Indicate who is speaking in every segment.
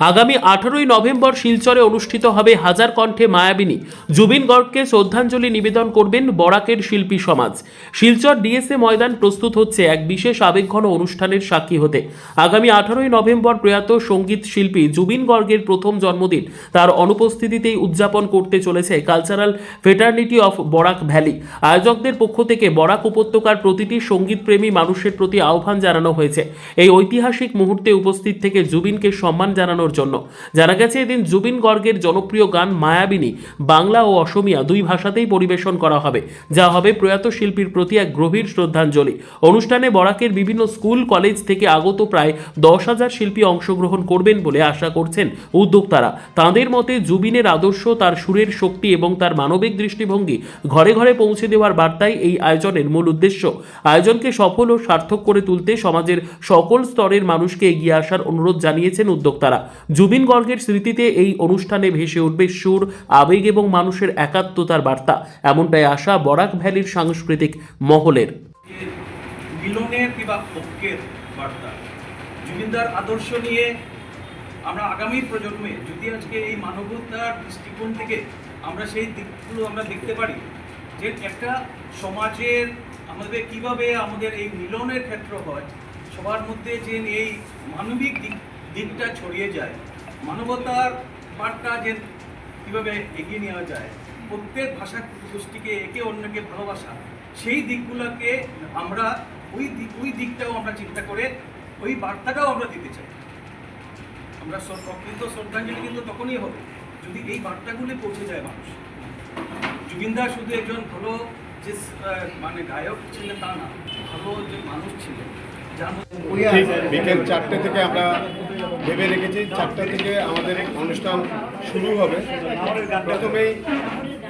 Speaker 1: আগামী আঠারোই নভেম্বর শিলচরে অনুষ্ঠিত হবে হাজার কণ্ঠে মায়াবিনী। জুবিন গর্গকে শ্রদ্ধাঞ্জলি নিবেদন করবেন বরাকের শিল্পী সমাজ। শিলচর ডিএসএ ময়দান প্রস্তুত হচ্ছে এক বিশেষ আবেগঘন অনুষ্ঠানের সাক্ষী হতে। আগামী আঠারোই নভেম্বর প্রয়াত সংগীত শিল্পী জুবিন গর্গের প্রথম জন্মদিন। তার অনুপস্থিতিতেই উদযাপন করতে চলেছে cultural fraternity of Barak valley. আয়োজকদের পক্ষ থেকে বরাক উপত্যকার প্রতিটি সঙ্গীতপ্রেমী মানুষের প্রতি আহ্বান জানানো হয়েছে। এই ঐতিহাসিক মুহূর্তে উপস্থিত থেকে জুবিনকে সম্মান জানানোর জন্য। জানা গেছে, এদিন জুবিন গর্গের জনপ্রিয় গান মায়াবিনী বাংলা ও অসমিয়া দুই ভাষাতেই পরিবেশন করা হবে, যা হবে প্রয়াত শিল্পীর প্রতি এক গভীর শ্রদ্ধাঞ্জলি। অনুষ্ঠানে বরাকের বিভিন্ন স্কুল, কলেজ থেকে আগত প্রায় দশ হাজার শিল্পী অংশগ্রহণ করবেন বলে আশা করছেন উদ্যোক্তারা। তাঁদের মতে, জুবিনের আদর্শ, তার সুরের শক্তি এবং তার মানবিক দৃষ্টিভঙ্গি ঘরে ঘরে পৌঁছে দেওয়ার বার্তাই এই আয়োজনের মূল উদ্দেশ্য। আয়োজনকে সফল ও সার্থক করে তুলতে সমাজের সকল স্তরের মানুষকে এগিয়ে আসার অনুরোধ জানিয়েছেন উদ্যোক্তারা। জুবিন গর্গের স্মৃতিতে এই অনুষ্ঠানে ভেসে উঠবে সুর, আবেগ এবং মানুষের একাত্মতার বার্তা। এমনটাই আশা বরাক ভ্যালির সাংস্কৃতিক মহলের।
Speaker 2: মিলনের কিংবা ঐক্যের বার্তা। জুবিনদার আদর্শ নিয়ে আমরা আগামী প্রজন্মে যদি আজকে এই মানবতার দৃষ্টিকোণ থেকে আমরা সেই দিকগুলো আমরা দেখতে পারি, যে একটা সমাজের আমাদের কীভাবে আমাদের এই মিলনের ক্ষেত্র হয়, সবার মধ্যে যে এই মানবিক দিক দিকটা ছড়িয়ে যায়, মানবতার বার্তা যে কীভাবে এগিয়ে নেওয়া যায়, প্রত্যেক ভাষা গোষ্ঠীকে একে অন্যকে ভালোবাসা, সেই দিকগুলোকে আমরা ওই দিক, ওই দিকটাও আমরা চিন্তা করে ওই বার্তাটাও আমরা দিতে চাই। আমরা প্রকৃত শ্রদ্ধাঞ্জলি কিন্তু তখনই হবে, যদি এই বার্তাগুলি পৌঁছে যায় মানুষ। জুবিনদা শুধু একজন ভালো যে মানে গায়ক ছিলেন তা না, ভালো যে মানুষ ছিলেন
Speaker 3: ঠিক, বিকেল চারটে থেকে আমরা ভেবে রেখেছি। চারটা থেকে আমাদের অনুষ্ঠান শুরু হবে। প্রথমেই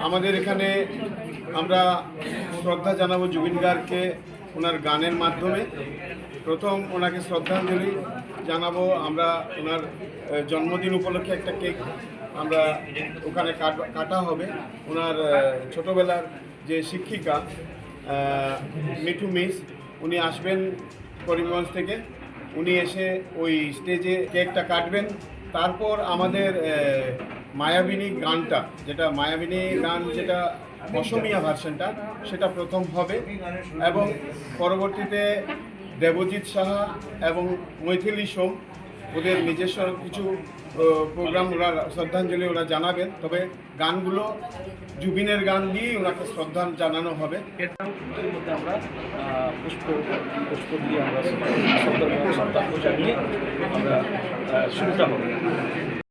Speaker 3: আমাদের এখানে আমরা শ্রদ্ধা জানাব জুবিন গার্গকে ওনার গানের মাধ্যমে। প্রথম ওনাকে শ্রদ্ধাঞ্জলি জানাব আমরা ওনার জন্মদিন উপলক্ষে একটা কেক আমরা ওখানে কাট- হবে। ওনার ছোটবেলার যে শিক্ষিকা মিঠু মিস, উনি আসবেন করিমগঞ্জ থেকে। উনি এসে ওই স্টেজে কেকটা কাটবেন। তারপর আমাদের মায়াবিনী গানটা, যেটা মায়াবিনী গান যেটা অসমিয়া ভার্সনটা, সেটা প্রথম হবে। এবং পরবর্তীতে দেবজিৎ সাহা এবং মৈথিলি সোম ওদের নিজস্ব কিছু প্রোগ্রাম ওরা শ্রদ্ধাঞ্জলি ওরা জানাবেন। তবে গানগুলো জুবিনের গান দিয়েই ওনাকে শ্রদ্ধা জানানো হবে।
Speaker 4: আমরা শুরুটা হবে।